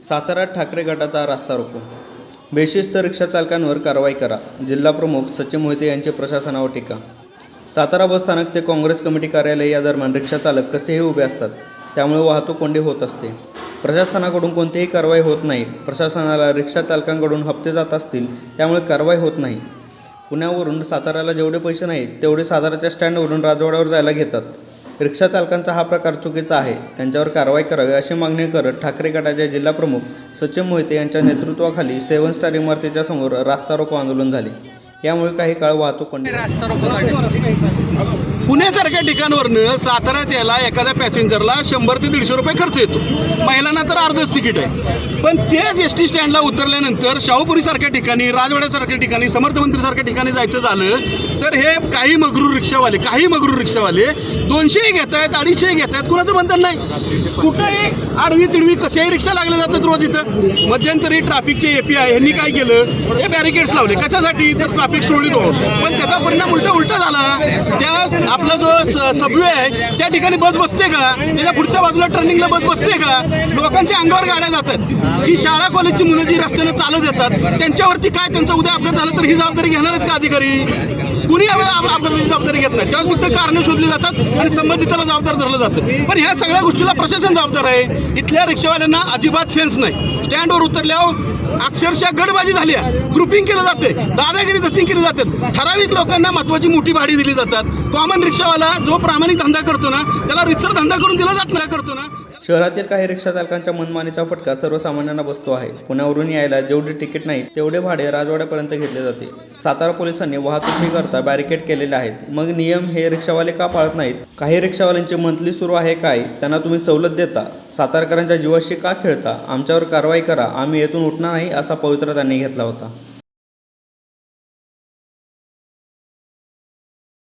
सातारा ठाकरे गटाचा रास्ता रोको. बेशिस्त रिक्षा चालकांवर कारवाई करा. जिल्हाप्रमुख सचिन मोहिते यांचे प्रशासनावर टीका. सातारा बसस्थानक ते काँग्रेस कमिटी कार्यालय या दरम्यान रिक्षा चालक कसेही उभे असतात त्यामुळे वाहतूक कोंडी होत असते. प्रशासनाकडून कोणतीही कारवाई होत नाही. प्रशासनाला रिक्षा चालकांकडून हप्ते जात असतील त्यामुळे कारवाई होत नाही. पुण्यावरून साताऱ्याला जेवढे पैसे नाहीत तेवढे साताऱ्याच्या स्टँडवरून राजवाड्यावर जायला घेतात. रिक्षा चालकांचा हा प्रकार चुकीचा आहे. त्यांच्यावर कारवाई करावी अशी मागणी करत ठाकरे गटाचे जिल्हाप्रमुख सचिन मोहिते यांच्या नेतृत्वाखाली सेवन स्टार इमारतीच्या समोर रास्ता रोको आंदोलन झाले. यामुळे काही काळ वाहतूक कोंडी रास्ता रोको पुण्यासारख्या ठिकाणवरनं साताऱ्यात यायला एखाद्या पॅसेंजरला शंभर ते दीडशे रुपये खर्च येतो. महिलांना तर अर्धच तिकीट आहे. पण तेच एस टी स्टँडला उतरल्यानंतर शाहूपुरीसारख्या ठिकाणी राजवाड्यासारख्या ठिकाणी समर्थ मंदिरसारख्या ठिकाणी जायचं झालं तर हे काही मगरूर रिक्षावाले काही मगरूर रिक्षावाले दोनशेही घेत आहेत अडीचशेही घेत आहेत कुणाचं बंधन नाही. कुठंही आडवी तिडवी कशाही रिक्षा लागल्या जातात रोज इथं. मध्यंतरी ट्रॅफिकचे एपी आय यांनी काय केलं? हे बॅरिकेड्स लावले. कशासाठी? तर ट्रॅफिक सुरळीत हो पण त्याचा परिणाम उलटा उलटा झाला. त्या आपला जो सबवे आहे त्या ठिकाणी बस बसते का? त्याच्या पुढच्या बाजूला टर्निंगला बस बसते का? लोकांच्या अंगावर गाड्या जातात. जी शाळा कॉलेजची मुलं जी रस्त्यानं चालत येतात त्यांच्यावरती काय त्यांचा उद्या अपघात झाला तर ही जबाबदारी घेणार आहेत का अधिकारी? कुणी अपघाताची जबाबदारी घेत नाही. त्याच फक्त कारणं शोधली जातात आणि संबंधिताला जबाबदार धरलं जातं. पण ह्या सगळ्या गोष्टीला प्रशासन जबाबदार आहे. इथल्या रिक्षावाल्यांना अजिबात सेन्स नाही. स्टँडवर उतरल्यावर अक्षरशः गडबाजी झाली आहे. ग्रुपिंग केलं जाते. दादागिरी दत्तिंग केली जाते. ठराविक लोकांना महत्वाची मोठी भाडी दिली जातात. कॉमन रिक्षावाला जो प्रामाणिक धंदा करतो ना त्याला रितसर धंदा करून दिला जात नाही करतो ना. शहरातील काही रिक्षा चालकांच्या मनमानीचा फटका सर्वसामान्यांना बसतो आहे. पुण्यावरून यायला जेवढे तिकीट नाही तेवढे भाडे राजवाड्यापर्यंत घेतले जाते. सातारा पोलिसांनी वाहतुकीकरता बॅरिकेड केलेले आहेत. मग नियम हे रिक्षावाले का पाळत नाहीत? काही रिक्षावाल्यांची मंथली सुरू आहे काय? त्यांना तुम्ही सवलत देता? सातारकरांच्या जीवाशी का खेळता? आमच्यावर कारवाई करा. आम्ही येथून उठणार नाही असा पवित्रा त्यांनी घेतला होता.